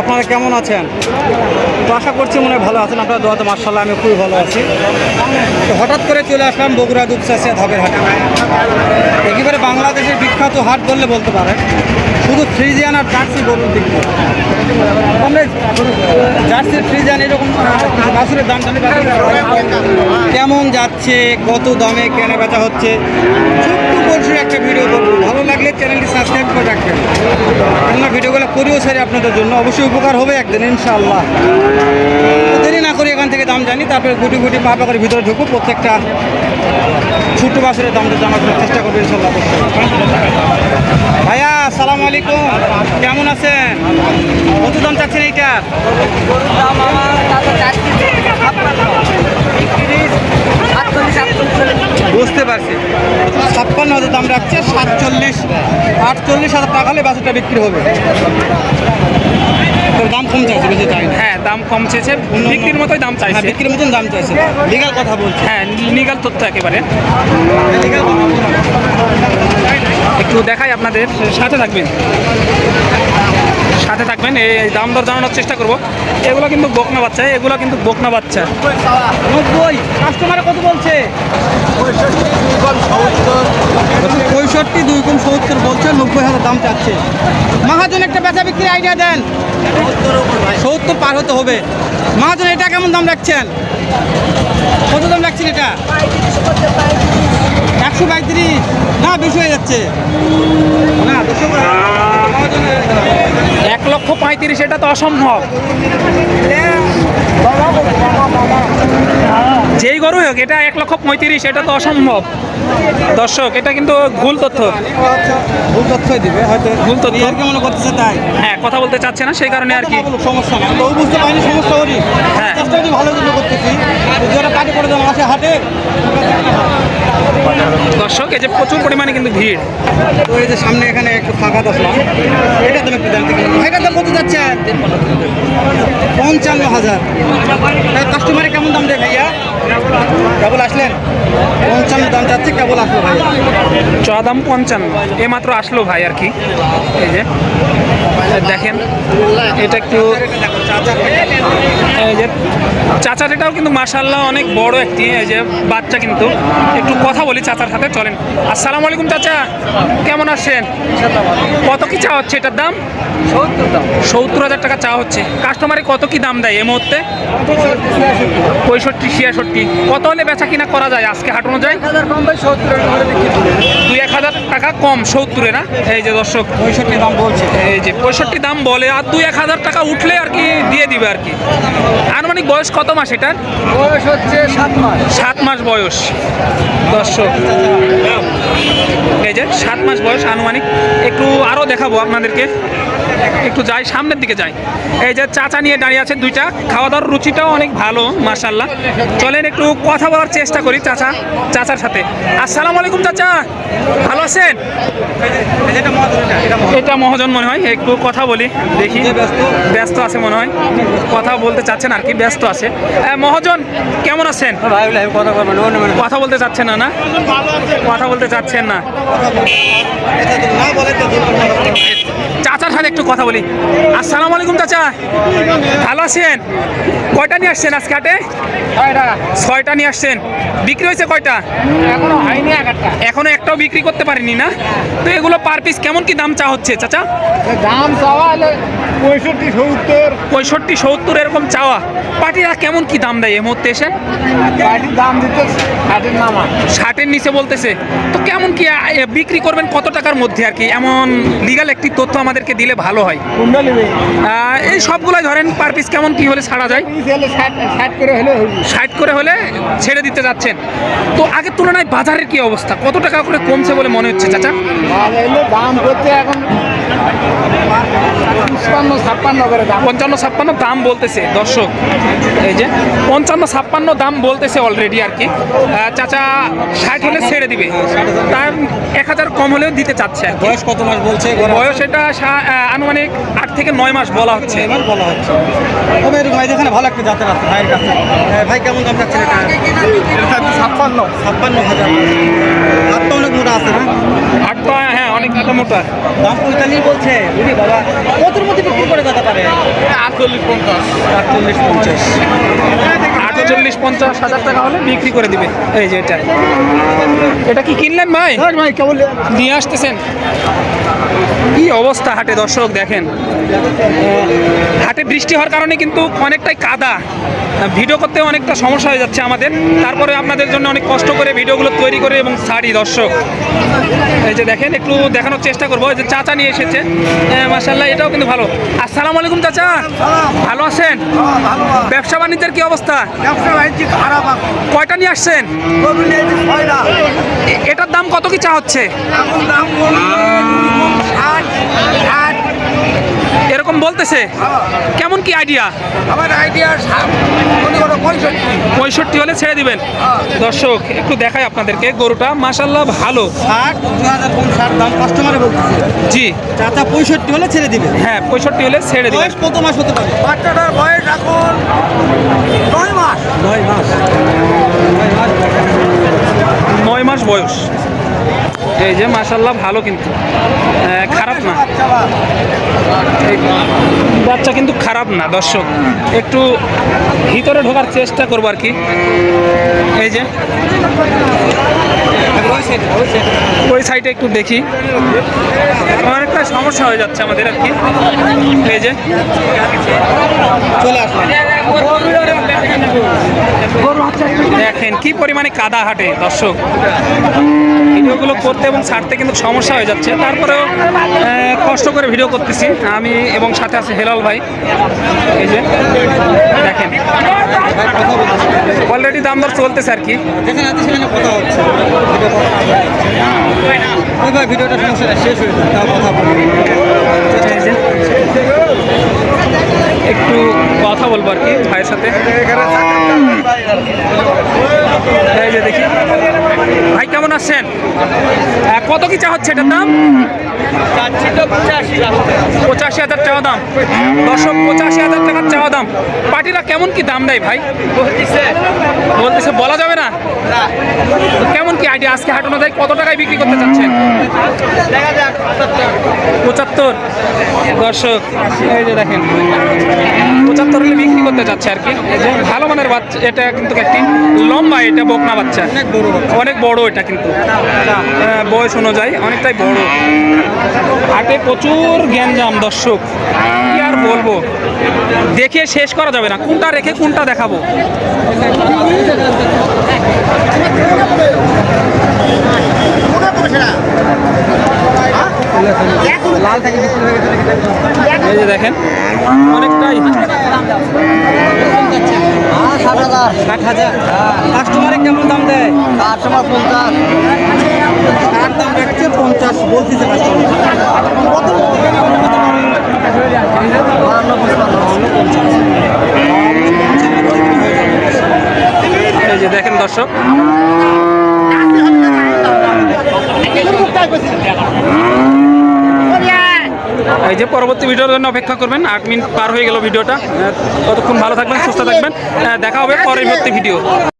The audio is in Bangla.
আপনারা কেমন আছেন? তো আশা করছি মনে হয় ভালো আছেন। আপনারা দোয়াতে মার্শাল্লাহ আমি খুবই ভালো আছি। তো হঠাৎ করে চলে আসলাম বগুড়া দুপচাষিয়া ধাপের হাটে। একেবারে বাংলাদেশের বিখ্যাত হাট বললে বলতে পারে শুধু ফ্রিজিয়ান আর জার্সি গরুর দিক। আমরা জার্সির ফ্রিজিয়ান এরকম বাছুরের দাম কেমন যাচ্ছে, কত দামে কেনা বেচা হচ্ছে? ছোট্ট বলছির একটা ভিডিও করব। ভালো লাগলে চ্যানেলটি সাবস্ক্রাইব করে রাখবেন। আমরা ভিডিওগুলো করিও সারি আপনাদের জন্য। অবশ্যই উপকার হবে একদিন, ইনশাআল্লাহ। দেরি না করে এখান থেকে দাম জানি, তারপরে গুটি গুটি পা করে ভিতরে ঢুকবো। প্রত্যেকটা ছোট্ট বাসের দামটা জানার চেষ্টা করব ইনশাল্লাহ ভাইয়া সালাম আলাইকুম। কেমন আছেন? কত দাম চাচ্ছেন এইটা? বুঝতে পারছি। ছাপ্পান্ন হাজার দাম রাখছে সাতচল্লিশ আটচল্লিশ হাজার টাকা হলে বাসুটা বিক্রি হবে। দাম কম চাইছে বেশি চাই হ্যাঁ দাম কম চেয়েছে বিক্রির মতোই দাম হ্যাঁ চাইছে। বিক্রির মতন দাম চাইছে। লিগাল কথা বলছে। হ্যাঁ লিগাল তথ্য একেবারে। লিগাল কথা বলছে। একটু দেখাই আপনাদের। সাথে থাকবেন। সাথে থাকবেন এই দাম দর জানানোর চেষ্টা করব। এগুলো কিন্তু বকনা বাচ্চা এগুলো কিন্তু বকনা বাচ্চা। নব্বই কাস্টমারে কত বলছে? পঁয়ষট্টি দুই কম সত্তর বলছে নব্বই হাজার দাম চাচ্ছে। মাহাজন একটা বেচা বিক্রি আইডিয়া দেন। সত্তর পার হতে হবে। মাহাজন এটা কেমন দাম রাখছেন? কত দাম রাখছেন এটা? একশো বেশি হয়ে যাচ্ছে। এক লক্ষ পঁয়ত্রিশ এটা তো অসম্ভব। যেই গরু হোক এটা এক লক্ষ পঁয়ত্রিশ এটা তো অসম্ভব। দর্শক এটা কিন্তু ভুল তথ্য। ভুল তথ্যই দিবে হয়তো ভুল তথ্য। মনে করতেছে তাই। হ্যাঁ কথা বলতে চাচ্ছে না সেই কারণে আর কি। সমস্যা না তো বুঝতে পারিনি সমস্যা করি হ্যাঁ। ভালো জন্য করতেছি। হাটে। দর্শক এই যে প্রচুর পরিমাণে কিন্তু ভিড়। তো এই যে সামনে এখানে একটু ফাঁকা আসলাম এটা তুমি একটু জানতে গেলাম দাম কত যাচ্ছে? পঞ্চান্ন হাজার। কাস্টমারে কেমন দাম দেয় ভাইয়া? কেবল আসলেন? পঞ্চান্ন দাম যাচ্ছে কেবল আসলো ভাইয়া। চা দাম পঞ্চান্ন। এ মাত্র আসলো ভাই আর কি। এই যে দেখেন এটা একটু এই যে চাচার এটাও কিন্তু মার্শাল্লাহ অনেক বড় একটি এই যে বাচ্চা কিন্তু। একটু কথা বলি চাচার সাথে চলেন। আসসালামু আলাইকুম চাচা কেমন আছেন? কত কি চা হচ্ছে এটার দাম? সত্তর হাজার টাকা চা হচ্ছে। কাস্টমারে কত কি দাম দেয় এই মুহূর্তে? পঁয়ষট্টি ছিয়াষট্টি। কত হলে বেচা কিনা করা যায়? আজকে হাট অনুযায়ী? দুই এক হাজার টাকা কম সত্তরে না? এই যে দর্শক পঁয়ষট্টি দাম বলছে। এই যে পঁয়ষট্টি দাম বলে আর দুই এক হাজার টাকা উঠলে আর কি দিয়ে দিবে আর কি। আনুমানিক বয়স কত মাস এটার? বয়স হচ্ছে সাত মাস। সাত মাস বয়স। দর্শক। এই যে সাত মাস বয়স আনুমানিক। একটু আরও দেখাবো আপনাদেরকে। একটু যাই সামনের দিকে যাই। এই যে চাচা নিয়ে দাঁড়িয়ে আছে দুইটা। খাওয়া দাওয়ার রুচিটাও অনেক ভালো মার্শাল্লাহ চলেন একটু কথা বলার চেষ্টা করি চাচা চাচার সাথে। আসসালামু আলাইকুম চাচা। ভালো আছেন? এটা মহাজন মনে হয় একটু কথা বলি দেখি। ব্যস্ত। ব্যস্ত আছে মনে হয়। কথা বলতে চাচ্ছেন আর কি ব্যস্ত আছে। মহাজন কেমন আছেন? কথা বলতে চাচ্ছেন না? না কথা বলতে চাচ্ছেন না। চাচার সাথে একটু কথা বলি। আসসালামু আলাইকুম চাচা। ভালো আছেন? কয়টা নিয়ে আসছেন আজকে হাটে? ছয়টা। নিয়ে আসছেন। বিক্রি হয়েছে কয়টা? এখনও হয়নি এখনও একটাও বিক্রি করতে পারিনি না? তো এগুলো পার পিস কেমন কি দাম চা হচ্ছে চাচা? দাম চাওয়া পঁয়ষট্টি সত্তর। পঁয়ষট্টি সত্তর এরকম চাওয়া। পার্টিরা কেমন কি দাম দেয় এই মুহূর্তে এসে? দাম দিতে ষাটের নামা ষাটের নিচে বলতেছে তো কেমন কি বিক্রি করবেন কত টাকার মধ্যে আর কি? এমন লিগাল একটি তথ্য আমাদেরকে দিলে ভালো হয়। এই সবগুলোই ধরেন পার পিস কেমন কি হলে ছাড়া যায়? ষাট করে হলে ছেড়ে দিতে যাচ্ছেন। তো আগের তুলনায় বাজারের কি অবস্থা? কত টাকা করে কমছে বলে মনে হচ্ছে চাচা? দাম করতে এখন পঞ্চান্ন ছাপ্পান্ন করে দাম। পঞ্চান্ন ছাপ্পান্ন দাম বলতেছে দর্শক। এই যে পঞ্চান্ন ছাপ্পান্ন দাম বলতেছে অলরেডি আর কি। চাচা ষাট হলে ছেড়ে দিবে। তার এক হাজার কম হলেও দিতে চাচ্ছে বয়স কত মাস বলছে? বয়স এটা সা- আনুমানিক আট থেকে নয় মাস বলা হচ্ছে। বলা হচ্ছে। তবে এরকম ভাই ভালো একটা জাতের আছে ভাইয়ের কাছে। ভাই কেমন দাম চাচ্ছেন এটা? ছাপ্পান্ন। ছাপ্পান্ন হাজার। মোটা আছে না আট পা হ্যাঁ অনেক মোটা দাম পঁয়তাল্লিশ বলছে বুঝি বাবা। কতর মধ্যে বিক্রি করে যেতে পারে? আটচল্লিশ পঞ্চাশ। আটচল্লিশ পঞ্চাশ। আটচল্লিশ পঞ্চাশ হাজার টাকা হলে বিক্রি করে দিবে। এই যে এটা। এটা কি কিনলেন ভাই? ভাই কেবল নিয়ে আসতেছেন? কি অবস্থা হাটে দর্শক দেখেন? হাটে বৃষ্টি হওয়ার কারণে কিন্তু অনেকটাই কাদা। ভিডিও করতে অনেকটা সমস্যা হয়ে যাচ্ছে আমাদের। তারপরে আপনাদের জন্য অনেক কষ্ট করে ভিডিওগুলো তৈরি করে এবং ছাড়ি দর্শক। এই যে দেখেন একটু দেখানোর চেষ্টা করব। এই যে চাচা নিয়ে এসেছে। মাসাল্লাহ এটাও কিন্তু ভালো। আসসালামু আলাইকুম চাচা। ভালো আছেন? ব্যবসা বাণিজ্যের কি অবস্থা? কয়টা নিয়ে আসছেন? এটার দাম কত কি চা হচ্ছে? ষাট এরকম বলতেছে কেমন কি আইডিয়া আমার আইডিয়া পঁয়ষট্টি। হলে ছেড়ে দিবেন। দর্শক একটু দেখাই আপনাদেরকে গরুটা মাসাল্লাহ ভালো। ষাট দু হাজার ষাট দাম কাস্টমারে বলতেছে। জি। চাচা পঁয়ষট্টি হলে ছেড়ে দিবেন। হ্যাঁ পঁয়ষট্টি হলে ছেড়ে দিবেন। কত মাস হতে পারে। বাচ্চাটার বয়স এখন নয় মাস। নয় মাস। নয় মাস বয়স। এই যে মাসাল্লাহ ভালো কিন্তু। খারাপ না। বাচ্চা কিন্তু খারাপ না, দর্শক। একটু ভিতরে ঢোকার চেষ্টা করব আর কি। এই যে। ওই সাইডে একটু দেখি। অনেকটা সমস্যা হয়ে যাচ্ছে আমাদের আর কি। এই যে। চলে আসলাম। দেখেন কি পরিমাণে কাদা হাটে, দর্শক। ভিডিওগুলো করতে এবং ছাড়তে কিন্তু সমস্যা হয়ে যাচ্ছে। তারপরেও কষ্ট করে ভিডিও করতেছি। আমি এবং সাথে আছে হেলাল ভাই। এই যে, দেখেন। অলরেডি দাম দর চলতেছে আর কি। ভিডিওটা শেষ হয়ে কথা বলব এই যে একটু কথা বলব আর কি ভাইয়ের সাথে এই যে দেখি ভাই কেমন আছেন আহ, কত কি চা হচ্ছে এটার দাম? পঁচাশি হাজার চাওয়া দাম। দশক পঁচাশি হাজার টাকার চাওয়া দাম। পার্টিরা কেমন কি দাম দেয় ভাই? বলতেছে। বলা যাবে না? কেমন কি আইডিয়া আজকে হাট অনুযায়ী কত টাকায় বিক্রি করতে চাচ্ছেন? পঁচাত্তর। দর্শক এই যে দেখেন পঁচাত্তর বিক্রি করতে চাচ্ছে আর কি। যে বাচ্চা এটা কিন্তু একটি লম্বা এটা বকনা বাচ্চা। অনেক বড় অনেক বড় এটা কিন্তু। বয়স অনুযায়ী অনেকটাই বড়। হাটে প্রচুর গ্যাঞ্জাম দর্শক। কি আর বলব? দেখে শেষ করা যাবে না। কোনটা রেখে কোনটা দেখাবো? হয়ে এই যে দেখেন অনেকটাই। হাজার। ষাট হাজার। কাস্টমারে কেমন দাম দেয়? কাস্টমার পঞ্চাশ। ষাট দাম রাখছে পঞ্চাশ বলতেছে এই যে দেখেন দর্শক। এই যে পরবর্তী ভিডিওর জন্য অপেক্ষা করবেন। আট মিনিট পার হয়ে গেল ভিডিওটা। ততক্ষণ ভালো থাকবেন, সুস্থ থাকবেন। দেখা হবে পরবর্তী ভিডিও।